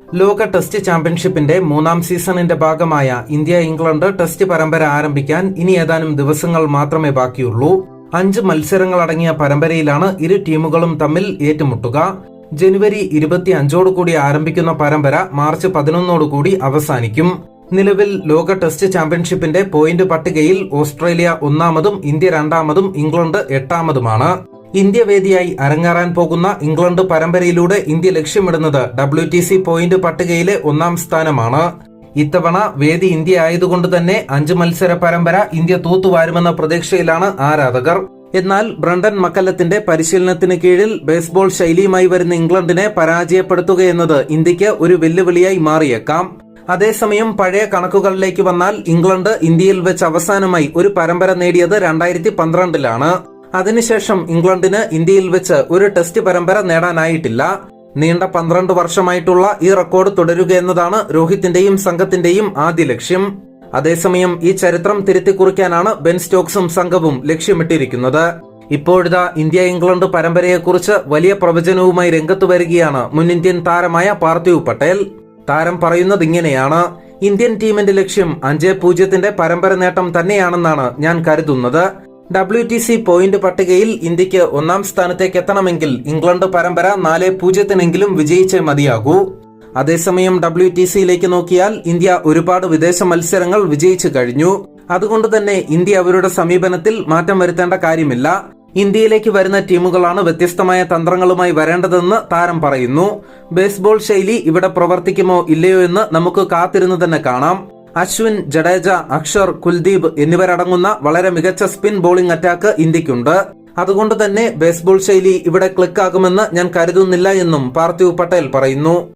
ലോക ടെസ്റ്റ് ചാമ്പ്യൻഷിപ്പിന്റെ മൂന്നാം സീസണിന്റെ ഭാഗമായ ഇന്ത്യ ഇംഗ്ലണ്ട് ടെസ്റ്റ് പരമ്പര ആരംഭിക്കാൻ ഇനി ഏതാനും ദിവസങ്ങൾ മാത്രമേ ബാക്കിയുള്ളൂ. അഞ്ച് മത്സരങ്ങളടങ്ങിയ പരമ്പരയിലാണ് ഇരു ടീമുകളും തമ്മിൽ ഏറ്റുമുട്ടുക. ജനുവരി ഇരുപത്തി അഞ്ചോടുകൂടി ആരംഭിക്കുന്ന പരമ്പര മാർച്ച് പതിനൊന്നോടുകൂടി അവസാനിക്കും. നിലവിൽ ലോക ടെസ്റ്റ് ചാമ്പ്യൻഷിപ്പിന്റെ പോയിന്റ് പട്ടികയിൽ ഓസ്ട്രേലിയ ഒന്നാമതും ഇന്ത്യ രണ്ടാമതും ഇംഗ്ലണ്ട് എട്ടാമതുമാണ്. ഇന്ത്യ വേദിയായി അരങ്ങേറാൻ പോകുന്ന ഇംഗ്ലണ്ട് പരമ്പരയിലൂടെ ഇന്ത്യ ലക്ഷ്യമിടുന്നത് ഡബ്ല്യു ടി സി പോയിന്റ് പട്ടികയിലെ ഒന്നാം സ്ഥാനമാണ്. ഇത്തവണ വേദി ഇന്ത്യ ആയതുകൊണ്ട് തന്നെ അഞ്ച് മത്സര പരമ്പര ഇന്ത്യ തൂത്തുവാരുമെന്ന പ്രതീക്ഷയിലാണ് ആരാധകർ. എന്നാൽ ബ്രണ്ടൻ മക്കല്ലത്തിന്റെ പരിശീലനത്തിന് കീഴിൽ ബേസ്ബോൾ ശൈലിയുമായി വരുന്ന ഇംഗ്ലണ്ടിനെ പരാജയപ്പെടുത്തുകയെന്നത് ഇന്ത്യയ്ക്ക് ഒരു വെല്ലുവിളിയായി മാറിയേക്കാം. അതേസമയം പഴയ കണക്കുകളിലേക്ക് വന്നാൽ ഇംഗ്ലണ്ട് ഇന്ത്യയിൽ വെച്ച് അവസാനമായി ഒരു പരമ്പര നേടിയത് രണ്ടായിരത്തി പന്ത്രണ്ടിലാണ്. അതിനുശേഷം ഇംഗ്ലണ്ടിന് ഇന്ത്യയിൽ വെച്ച് ഒരു ടെസ്റ്റ് പരമ്പര നേടാനായിട്ടില്ല. നീണ്ട പന്ത്രണ്ട് വർഷമായിട്ടുള്ള ഈ റെക്കോർഡ് തുടരുക എന്നതാണ് രോഹിത്തിന്റെയും സംഘത്തിന്റെയും ആദ്യ ലക്ഷ്യം. അതേസമയം ഈ ചരിത്രം തിരുത്തിക്കുറിക്കാനാണ് ബെൻ സ്റ്റോക്സും സംഘവും ലക്ഷ്യമിട്ടിരിക്കുന്നത്. ഇപ്പോഴിതാ ഇന്ത്യ ഇംഗ്ലണ്ട് പരമ്പരയെക്കുറിച്ച് വലിയ പ്രവചനവുമായി രംഗത്ത് വരികയാണ് മുൻ ഇന്ത്യൻ താരമായ പാർത്ഥിവ് പട്ടേൽ. താരം പറയുന്നത് ഇങ്ങനെയാണ് ഇന്ത്യൻ ടീമിന്റെ ലക്ഷ്യം അഞ്ചേ പൂജ്യത്തിന്റെ പരമ്പര നേട്ടം തന്നെയാണെന്നാണ് ഞാൻ കരുതുന്നത്. ഡബ്ല്യു ടി സി പോയിന്റ് പട്ടികയിൽ ഇന്ത്യയ്ക്ക് ഒന്നാം സ്ഥാനത്തേക്ക് എത്തണമെങ്കിൽ ഇംഗ്ലണ്ട് പരമ്പര നാല് പൂജ്യത്തിനെങ്കിലും വിജയിച്ചേ മതിയാകൂ. അതേസമയം ഡബ്ല്യു ടി സിയിലേക്ക് നോക്കിയാൽ ഇന്ത്യ ഒരുപാട് വിദേശ മത്സരങ്ങൾ വിജയിച്ചു കഴിഞ്ഞു. അതുകൊണ്ട് തന്നെ ഇന്ത്യ അവരുടെ സമീപനത്തിൽ മാറ്റം വരുത്തേണ്ട കാര്യമില്ല. ഇന്ത്യയിലേക്ക് വരുന്ന ടീമുകളാണ് വ്യത്യസ്തമായ തന്ത്രങ്ങളുമായി വരേണ്ടതെന്ന് താരം പറയുന്നു. ബേസ്ബോൾ ശൈലി ഇവിടെ പ്രവർത്തിക്കുമോ ഇല്ലയോ എന്ന് നമുക്ക് കാത്തിരുന്നു തന്നെ കാണാം. അശ്വിൻ ജഡേജ അക്ഷർ കുൽദീപ് എന്നിവരടങ്ങുന്ന വളരെ മികച്ച സ്പിൻ ബോളിംഗ് അറ്റാക്ക് ഇന്ത്യക്കുണ്ട്. അതുകൊണ്ട് തന്നെ ബേസ്ബോൾ ശൈലി ഇവിടെ ക്ലിക്കാകുമെന്ന് ഞാൻ കരുതുന്നില്ല എന്നും പാർത്ഥിവ് പട്ടേൽ പറയുന്നു.